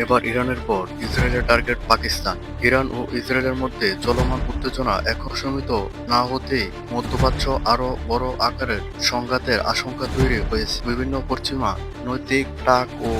এবার ইরানের পর ইসরায়েলের টার্গেট পাকিস্তান। ইরান ও ইসরায়েলের মধ্যে চলমান উত্তেজনা এখন সীমিত না হতেই মধ্যপ্রাচ্য আরও বড় আকারের সংঘাতের আশঙ্কা তৈরি হয়েছে। বিভিন্ন পশ্চিমা নৈতিক টাক ও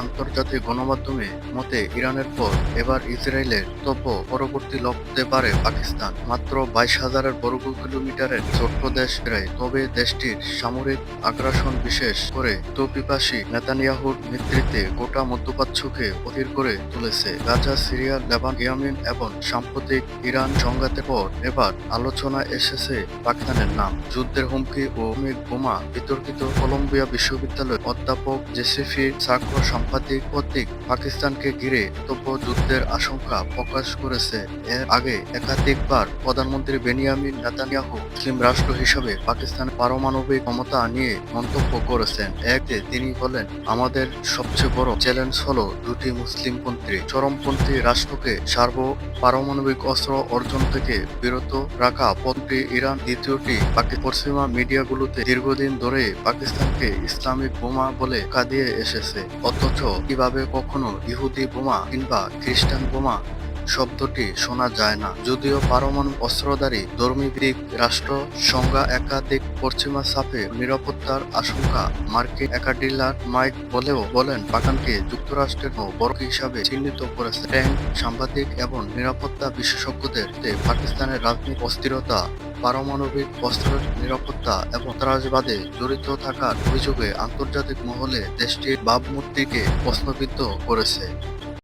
আন্তর্জাতিক গণমাধ্যমে মতে ইরানের পর এবার ইসরায়েলের তব্য পরবর্তী লক্ষ্য হতে পারে পাকিস্তান। মাত্র বাইশ হাজারের বর্গ কিলোমিটারের ছোট্ট দেশ প্রায় তবে দেশটির সামরিক আগ্রাসন বিশেষ করে তপিপাসী নেতানিয়াহুর নেতৃত্বে গোটা মধ্যপ্রাচ্যকে অধীর করে তুলেছে। গাজা, সিরিয়া লেবান ইয়ামিন এবং সাম্প্রতিক ইরান সংঘাতের পর এবার আলোচনায় এসেছে পাকিস্তানের নাম। যুদ্ধের হুমকি ও বোমা বিতর্কিত কলম্বিয়া বিশ্ববিদ্যালয়ের অধ্যাপক জেসিফি সাকর সাংবাদিক কর্তৃক পাকিস্তানকে ঘিরে তব্য যুদ্ধের আশঙ্কা প্রকাশ করেছে। এর আগে একাধিকবার প্রধানমন্ত্রী বেনিয়ামিন নেতানিয়াহু মুসলিম রাষ্ট্র হিসেবে পাকিস্তান পারমাণবিক ক্ষমতা নিয়ে মন্তব্য করেছেন। এতে তিনি বলেন, আমাদের সবচেয়ে বড় চ্যালেঞ্জ হল দুটি মুসলিমপন্থী চরমপন্থী রাষ্ট্রকে সার্ব পারমাণবিক অস্ত্র অর্জন থেকে বিরত রাখা পন্থী ইরান। দ্বিতীয়টি পশ্চিমা মিডিয়াগুলোতে দীর্ঘদিন ধরে পাকিস্তানকে ইসলামিক বোমা বলে কাঁদিয়ে এসেছে। অথচ কীভাবে কখনো ইহুদি বোমা কিংবা খ্রিস্টান বোমা শব্দটি শোনা যায় না। যদিও পারমাণু অস্ত্রধারী ধর্মীভিত্তিক রাষ্ট্র সংজ্ঞা একাধিক পশ্চিমা সাপে নিরাপত্তার আশঙ্কা মার্কিন একাডিলার মাইক বলেও বলেন পাকানকে যুক্তরাষ্ট্রের বড় হিসাবে চিহ্নিত করেছে। ট্যাঙ্ক সাংবাদিক এবং নিরাপত্তা বিশেষজ্ঞদের পাকিস্তানের রাজনৈতিক অস্থিরতা পারমাণবিক অস্ত্রের নিরাপত্তা এবং ত্রাসবাদে জড়িত থাকার অভিযোগে আন্তর্জাতিক মহলে দেশটির ভাবমূর্তিকে প্রশ্নবিদ্ধ করেছে।